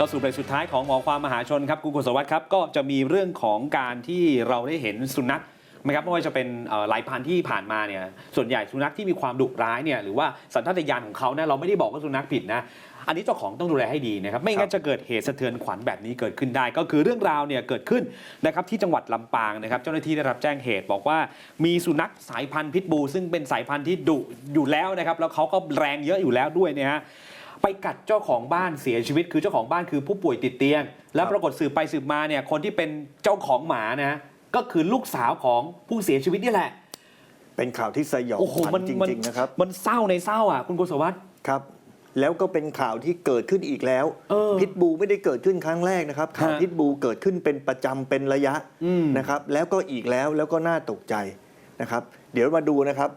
ก็สู่เบรกสุดท้ายของหมอความมหาชนครับคุณกุศวัตรครับก็จะมีเรื่องของการที่เราได้เห็นสุนัขนะครับไม่ว่าจะเป็นเอ่อหลายพันธุ์ที่ผ่านมาเนี่ยส่วนใหญ่สุนัขที่มีความดุร้ายเนี่ยหรือว่าสัญชาตญาณของเขาเนี่ยเราไม่ได้บอกว่าสุนัขผิดนะอันนี้เจ้าของต้องดูแลให้ดีนะครับไม่งั้นจะเกิดเหตุสะเทือนขวัญแบบนี้เกิดขึ้นได้ ก็คือเรื่องราวเนี่ยเกิดขึ้นนะครับที่จังหวัดลำปางนะครับเจ้าหน้าที่ได้รับแจ้งเหตุบอกว่า มีสุนัขสายพันธุ์พิษบูซึ่งเป็นสายพันธุ์ที่ดุอยู่แล้วนะครับแล้วเขาก็แรงเยอะอยู่แล้วด้วยเนี่ยฮะ ไปกัดเจ้าของบ้านเสียชีวิต คือเจ้าของบ้านคือผู้ป่วยติดเตียง แล้วปรากฏสืบไปสืบมาเนี่ยคนที่เป็นเจ้าของหมานะก็คือลูกสาวของผู้เสียชีวิตนี่แหละ เป็นข่าวที่สยองโอ้โหขวัมันญจมันริงๆนะครับ มันเศร้าในเศร้าอะคุณกุศวัตรครับ แล้วก็เป็นข่าวที่เกิดขึ้นอีกแล้ว เออพิษบูไม่ได้เกิดขึ้นครั้งแรกนะครับ ข่าวฮะพิษบูเกิดขึ้นเป็นประจำเป็นระยะอืมนะครับ แล้วก็อีกแล้วแล้วก็น่าตกใจนะครับ เดี๋ยวมาดูนะครับ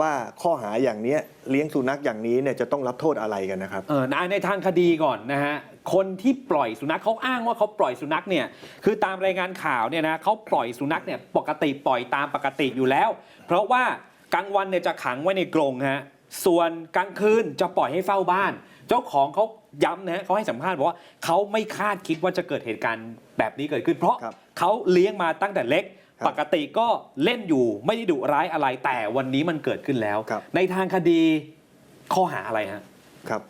ว่าข้อหาอย่างเนี้ยเลี้ยงสุนัขอย่างนี้เนี่ยจะต้องรับโทษอะไรกันนะครับเออในในทางคดีก่อนนะฮะคนที่ปล่อยสุนัขเขาอ้างว่าเขาปล่อยสุนัขเนี่ยคือตามรายงานข่าวเนี่ยนะเขาปล่อยสุนัขเนี่ยปกติปล่อยตามปกติอยู่แล้ว เพราะว่ากลางวันเนี่ยจะขังไว้ในกรงฮะส่วนกลางคืนจะปล่อยให้เฝ้าบ้าน เจ้าของเขาย้ำนะฮะเขาให้สัมภาษณ์บอกว่าเขาไม่คาดคิดว่าจะเกิดเหตุการณ์แบบนี้เกิดขึ้น เพราะครับเขาเลี้ยงมาตั้งแต่เล็กครับปกติก็เล่นอยู่ไม่ได้ดุร้ายอะไร แต่วันนี้มันเกิดขึ้นแล้วครับในทางคดีข้อหาอะไรฮะครับ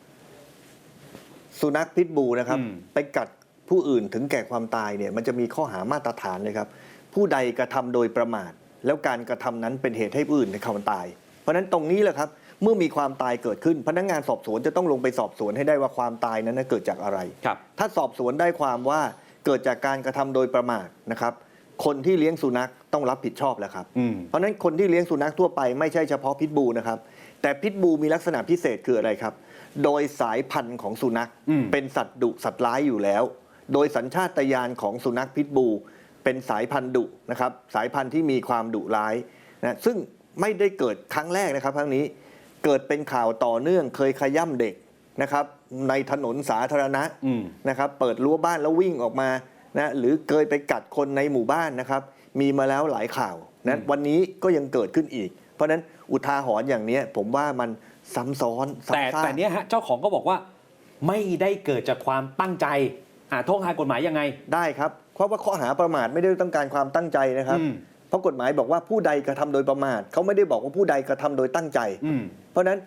สุนัขพิษบูนะครับอืมไปกัดผู้อื่นถึงแก่ความตายเนี่ยมันจะมีข้อหามาตรฐานเลยครับ ผู้ใดกระทำโดยประมาท แล้วการกระทำนั้นเป็นเหตุให้ผู้อื่นในความตาย เพราะฉะนั้นตรงนี้แหละครับ เมื่อมีความตายเกิดขึ้น พนักงานสอบสวนจะต้องลงไปสอบสวนให้ได้ว่าความตายนั้นนะเกิดจากอะไรครับถ้าสอบสวนได้ความว่าเกิดจากการกระทำโดยประมาทนะครับ คนที่เลี้ยงสุนัขต้องรับผิดชอบแล้วครับอืมเพราะฉะนั้นคนที่เลี้ยงสุนัขทั่วไปไม่ใช่เฉพาะพิษบูนะครับ แต่พิษบูมีลักษณะพิเศษคืออะไรครับ โดยสายพันธุ์ของสุนัขอืมเป็นสัตว์ดุสัตว์ร้ายอยู่แล้ว โดยสัญชาตญาณของสุนัขพิษบูเป็นสายพันธุ์ดุนะครับ สายพันธุ์ที่มีความดุร้ายนะซึ่งไม่ได้เกิดครั้งแรกนะครับครั้งนี้เกิดเป็นข่าวต่อเนื่องเคยขย่ำเด็กนะครับ ในถนนสาธารณะอืมนะครับ เปิดรั้วบ้านแล้ววิ่งออกมา นะหรือเคยไปกัดคนในหมู่บ้านนะครับมีมาแล้วหลายข่าวนะอืมวันนี้ก็ยังเกิดขึ้นอีก เพราะฉะนั้นอุทาหรณ์อย่างเนี้ยผมว่ามันซ้ำซ้อนแต่ซ้ำซากแต่เนี้ยฮะเจ้าของก็บอกว่าไม่ได้เกิดจากความตั้งใจอ่าโทษทางกฎหมายยังไงได้ครับเพราะว่าข้อหาประมาทไม่ได้ต้องการความตั้งใจนะครับอืมเพราะกฎหมายบอกว่าผู้ใดกระทำโดยประมาทเขาไม่ได้บอกว่าผู้ใดกระทำโดยตั้งใจอืมเพราะฉะนั้น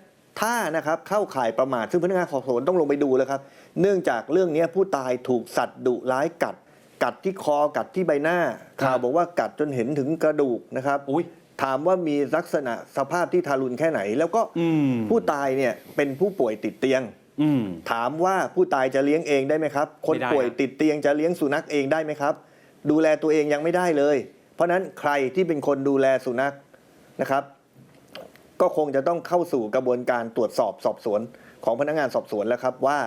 ถ้านะครับเข้าข่ายประมาทซึ่งพนักงานสอบสวนต้องลงไปดูแล้วครับ เนื่องจากเรื่องนี้ผู้ตายถูกสัตว์ดุร้ายกัด กัดที่คอกัดที่ใบหน้าครับข่าวบอกว่ากัดจนเห็นถึงกระดูกนะครับอุ้ยถามว่ามีลักษณะสภาพที่ทารุณแค่ไหน แล้วก็อืมผู้ตายเนี่ยเป็นผู้ป่วยติดเตียงอืมถามว่าผู้ตายจะเลี้ยงเองได้ไหมครับ คนไม่ได้ป่วยครับติดเตียงจะเลี้ยงสุนัขเองได้ไหมครับ ดูแลตัวเองยังไม่ได้เลย เพราะฉะนั้นใครที่เป็นคนดูแลสุนัขนะครับ ก็คงจะต้องเข้าสู่กระบวนการตรวจสอบสอบสวนของพนักงานสอบสวนแล้วครับว่า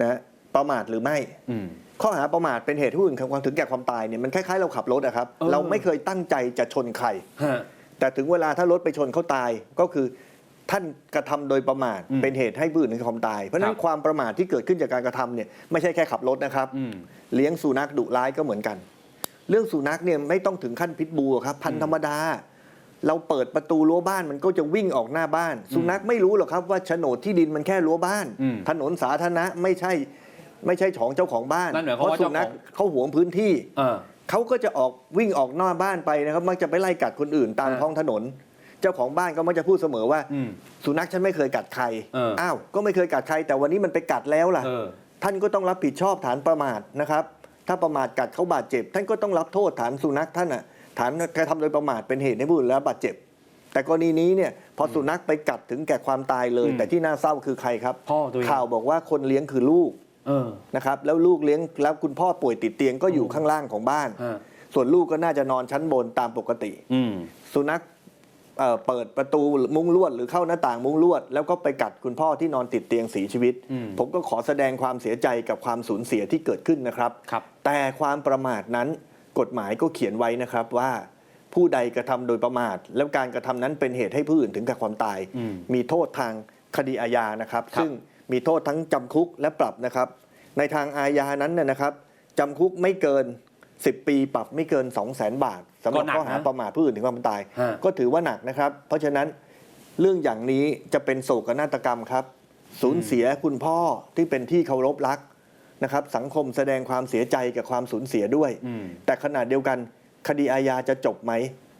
นะประมาทหรือไม่อืม ข้อหาประมาทเป็นเหตุให้ผู้อื่นความถึงแก่ความตายเนี่ยมันคล้ายๆเราขับรถอะครับเออเราไม่เคยตั้งใจจะชนใครฮะแต่ถึงเวลาถ้ารถไปชนเขาตายก็คือท่านกระทำโดยประมาทอืมเป็นเหตุให้ผู้อื่นถึงความตาย เพราะฉะนั้ครันบความประมาทที่เกิดขึ้นจากการกระทำเนี่ยไม่ใช่แค่ขับรถนะครับอืมเลี้ยงสุนัขดุร้ายก็เหมือนกัน เรื่องสุนัขเนี่ยไม่ต้องถึงขั้นพิษบูครับ พันธุ์ธรรมดา เราเปิดประตูรั้วบ้านมันก็จะวิ่งออกหน้าบ้าน สุนัขไม่รู้หรอกครับว่าโฉนดที่ดินมันแค่รั้วบ้านอืมถนนสาธารณะไม่ใช่ ไม่ใช่ของเจ้าของบ้าน นั่นหมายความเพราะว่าสุเจ้าของนัขเขาหวงพื้นที่ เออ เขาก็จะออกวิ่งออกนอกบ้านไปนะครับมักจะไปไล่กัดคนอื่นตามอ่าท้องถนน เจ้าของบ้านก็มักจะพูดเสมอว่า อืมสุนัขฉันไม่เคยกัดใครเอออ้ วก็ไม่เคยกัดใคร แต่วันนี้มันไปกัดแล้วล่ะ เออ ท่านก็ต้องรับผิดชอบฐานประมาทนะครับ ถ้าประมาทกัดเขาบาดเจ็บ ท่านก็ต้องรับโทษฐานสุนัขท่านอะฐานกระทำโดยประมาทเป็นเหตุให้ผู้อื่นแล้วบาดเจ็บ แต่กรณีนี้เนี่ยพอสุนัขไปกัดถึงแก่ความตายเลย อืมแต่ที่น่าเศร้าคือใครครับพ่อตัวเอง ข่าวบอกว่าคนเลี้ยงคือลูกเออ นะครับแล้วลูกเลี้ยงแล้วคุณพ่อป่วยติดเตียงก็อยู่ข้างล่างของบ้านฮะส่วนลูกก็น่าจะนอนชั้นบนตามปกติอืมสุนัขเอ่อเปิดประตูมุ้งลวดหรือเข้าหน้าต่างมุ้งลวด แล้วก็ไปกัดคุณพ่อที่นอนติดเตียงเสียชีวิตอืมผมก็ขอแสดงความเสียใจกับความสูญเสียที่เกิดขึ้นนะครับครับแต่ความประมาทนั้นกฎหมายก็เขียนไว้นะครับว่าผู้ใดกระทำโดยประมาท แล้วการกระทำนั้นเป็นเหตุให้ผู้อื่นถึงกับความตายอืมมีโทษทางคดีอาญานะครับครับซึ่ง มีโทษทั้งจำคุกและปรับนะครับ ในทางอาญานั้นนะนะครับจำคุกไม่เกิน 10 ปีปรับไม่เกิน 2 0 0 0 0 0บาทสำหรับก็หนักข้อหานะประมาทผู้อื่นถึงความตาย ฮะ ก็ถือว่าหนักนะครับ เพราะฉะนั้นเรื่องอย่างนี้จะเป็นโศกนาฏกรรมครับสูญเสียคุณพ่อที่เป็นที่เคารพรักนะครับสังคมแสดงความเสียใจกับความสูญเสียด้วยอืมแต่ขณะเดียวกันคดีอาญาจะจบไหม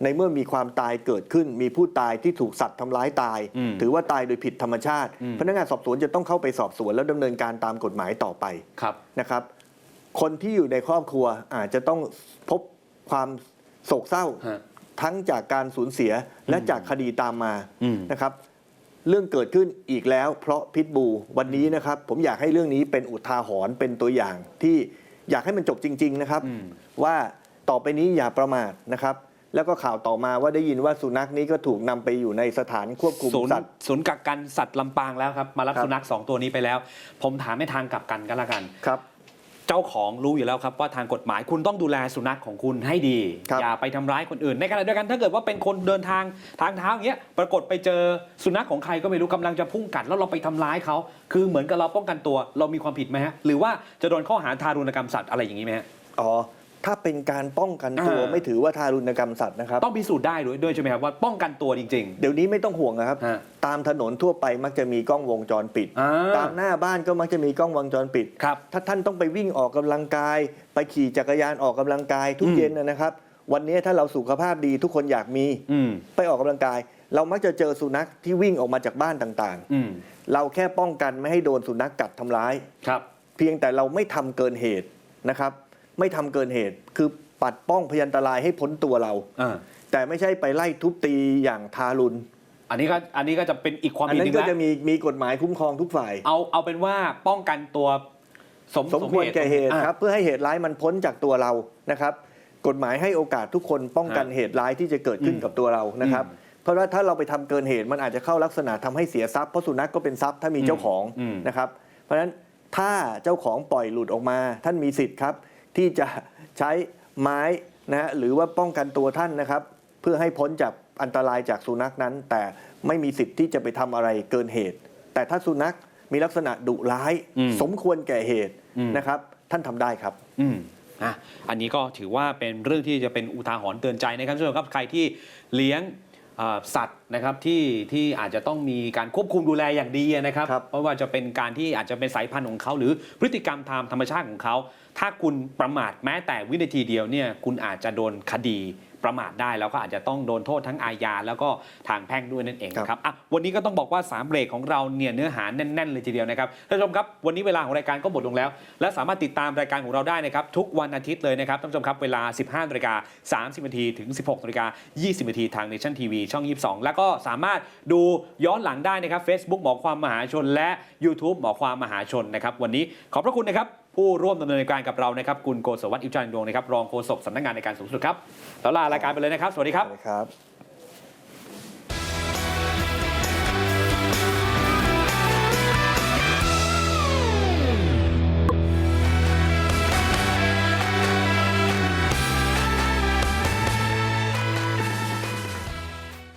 ในเมื่อมีความตายเกิดขึ้น มีผู้ตายที่ถูกสัตว์ทำร้ายตายอืมถือว่าตายโดยผิดธรรมชาติอืมพนักงานสอบสวนจะต้องเข้าไปสอบสวนแล้วดำเนินการตามกฎหมายต่อไปครับนะครับ คนที่อยู่ในครอบครัวอาจจะต้องพบความโศกเศร้าฮะทั้งจากการสูญเสียและจากคดีตามมาอืมนะครับเรื่องเกิดขึ้นอีกแล้ว เพราะพิษบูวันนี้นะครับ ผมอยากให้เรื่องนี้เป็นอุทาหรณ์เป็นตัวอย่างที่อยากให้มันจบจริง ๆ นะครับอืมว่าต่อไปนี้อย่าประมาทนะครับ แล้วก็ข่าวต่อมาว่าได้ยินว่าสุนัขนี้ก็ถูกนำไปอยู่ในสถานควบคุมศูนย์สัตว์ ศูนย์กักกันสัตว์ลำปางแล้วครับ มารับครับ สุนัขสองตัวนี้ไปแล้ว ผมถามให้ทางกลับกันก็แล้วกัน ครับ เจ้าของรู้อยู่แล้วครับว่าทางกฎหมายคุณต้องดูแลสุนัขของคุณให้ดี ครับอย่าไปทำร้ายคนอื่น ในขณะเดียวกันถ้าเกิดว่าเป็นคนเดินทางทางเท้าอย่างเงี้ยปรากฏไปเจอสุนัขของใครก็ไม่รู้กำลังจะพุ่งกัดแล้วเราไปทำร้ายเขาคือเหมือนกับเราป้องกันตัวเรามีความผิดไหมฮะหรือว่าจะโดนข้อหาทารุณกรรมสัตว์อะไรอย่างนี้ไหมฮะ อ๋อ ถ้าเป็นการป้องกันตัวอ่า ไม่ถือว่าทารุณกรรมสัตว์นะครับ ต้องพิสูจน์ได้ด้วยด้วยใช่ไหมครับว่าป้องกันตัวจริง เดี๋ยวนี้ไม่ต้องห่วงนะครับๆฮะตามถนนทั่วไปมักจะมีกล้องวงจรปิด อ่า ตามหน้าบ้านก็มักจะมีกล้องวงจรปิดครับ ถ้าท่านต้องไปวิ่งออกกำลังกาย ไปขี่จักรยานออกกำลังกายทุกอืมเย็นนะนะครับ วันนี้ถ้าเราสุขภาพดีทุกคนอยากมีอืมไปออกกำลังกาย เรามักจะเจอสุนัขที่วิ่งออกมาจากบ้านต่างอืมๆ เราแค่ป้องกันไม่ให้โดนสุนัขกัดทำร้าย ครับ เพียงแต่เราไม่ทำเกินเหตุนะครับ ไม่ทำเกินเหตุ คือปัดป้องพยันตรายให้พ้นตัวเราอ่าแต่ไม่ใช่ไปไล่ทุบตีอย่างทารุณอันนี้ก็อันนี้ก็จะเป็นอีกความอันผิดหนั้นึนงก็แล้วจะมีมีกฎหมายคุ้มครองทุกฝ่าย เอาเอาเป็นว่าป้องกันตัวสมสมควรแก่เหตุอะครับ เพื่อให้เหตุร้ายมันพ้นจากตัวเรานะครับ กฎหมายให้โอกาสทุกคนป้องกันฮะเหตุร้ายที่จะเกิดขึ้นอืมกับตัวเรานะครับอืมเพราะว่าถ้าเราไปทำเกินเหตุมันอาจจะเข้าลักษณะทำให้เสียทรัพย์เพราะสุนัขก็เป็นทรัพย์ถ้ามีเจ้าของอืมนะครับ เพราะฉะนั้นถ้าเจ้าของปล่อยหลุดออกมา ท่านมีสิทธิ์ครับ ที่จะใช้ไม้นะฮะหรือว่าป้องกันตัวท่านนะครับ เพื่อให้พ้นจากอันตรายจากสุนัขนั้น แต่ไม่มีสิทธิ์ที่จะไปทำอะไรเกินเหตุ แต่ถ้าสุนัขมีลักษณะดุร้ายอืมสมควรแก่เหตุอืมนะครับ ท่านทำได้ครับ อืมอะอันนี้ก็ถือว่าเป็นเรื่องที่จะเป็นอุทาหรณ์เตือนใจนะครับส่วนครับใครที่เลี้ยงเอ่อ สัตว์นะครับที่ที่อาจจะต้องมีการควบคุมดูแลอย่างดีนะครับครับเพราะว่าจะเป็นการที่อาจจะเป็นสายพันธุ์ของเขา หรือพฤติกรรมตามธรรมชาติของเขา ถ้าคุณประมาทแม้แต่วินาทีเดียวเนี่ยคุณอาจจะโดนคดี ประมาทได้แล้วก็อาจจะต้องโดนโทษทั้งอาญาแล้วก็ทางแพ่งด้วยนั่นเองนะครับอะวันนี้ก็ต้องบอกว่า3เบรกของเราเนี่ยเนื้อหาแน่นๆเลยทีเดียวนะครับท่านผู้ชมครับวันนี้เวลาของรายการก็หมดลงแล้ว และสามารถติดตามรายการของเราได้นะครับทุกวันอาทิตย์เลยนะครับท่านผู้ชมครับเวลา 15นาฬิกา30นาทีถึง 16นาฬิกา20นาทีทาง Nation TV ช่อง 22 แล้วก็สามารถดูย้อนหลังได้นะครับ Facebook หมอความมหาชนและ YouTube หมอความมหาชนนะครับวันนี้ขอบพระคุณนะครับ ผู้ร่วมดำเนินการกับเรานะครับคุณโกศวัตรอิวจันทร์ดวงนะครับรองโฆษกสำนักงานในการสูงสุดครับแล้วลารายการไปเลยนะครับ สวัสดีครับนะครับ